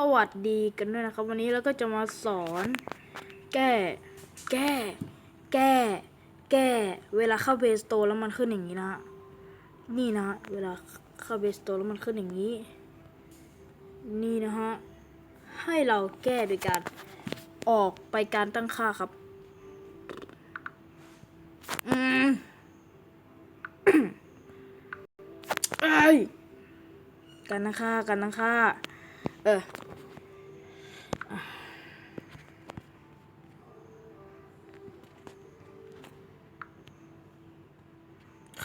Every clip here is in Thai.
สวัสดีกันด้วยนะครับ วันนี้เราก็จะมาสอน แก้ แก้ แก้ แก้ เวลาเข้าเบสโตแล้วมันขึ้นอย่างนี้นะนี่นะเวลาเข้าเบสโตแล้วมันขึ้นอย่างนี้ นี่นะฮะให้เราแก้โดยการออกไปการตั้งค่าครับอืมเอ้ยการตั้งค่าการตั้งค่าเออ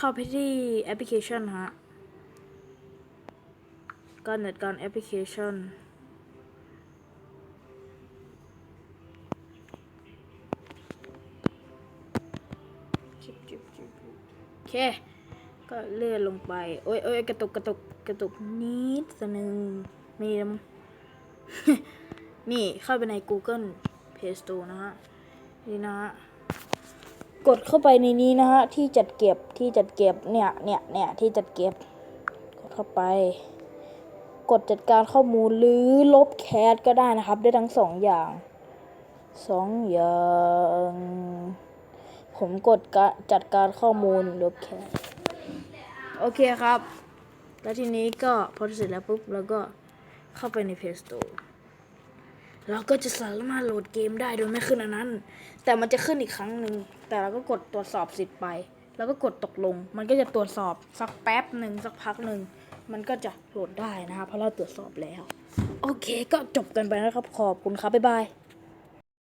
เข้าไปที่แอปพลิเคชันฮะการเน็ตการแอปพลิเคชัน โอเค ก็เลื่อนลงไป โอ้ยโอ้ยกระตุกกระตุกกระตุกนิดสนึงม่ได้มั้งนี่ เข้าไปใน Google Play Store นะฮะ นี่นะฮะ กดเข้าไปในนี้นะฮะที่จัดเก็บที่จัดเก็บเนี่ยเนี่ยเนี่ยที่จัดเก็บกดเข้าไป กดจัดการข้อมูลหรือลบแคสก็ได้นะครับ ได้ทั้งสองอย่างสองอย่างผมกดกจัดการข้อมูลลบแคสโอเคครับ แล้วทีนี้ก็พอเสร็จแล้วปุ๊บเราก็เข้าไปใน Play Store เราก็จะสามารถโหลดเกมได้โดยไม่ขึ้นอันนั้น แต่มันจะขึ้นอีกครั้งหนึ่ง แต่เราก็กดตรวจสอบสิทธิ์ไป แล้วก็กดตกลง มันก็จะตรวจสอบสักแป๊บหนึ่งสักพักหนึ่ง มันก็จะโหลดได้นะคะเพราะเราตรวจสอบแล้ว โอเค ก็จบกันไปแล้วครับ ขอบคุณครับ บ๊ายบาย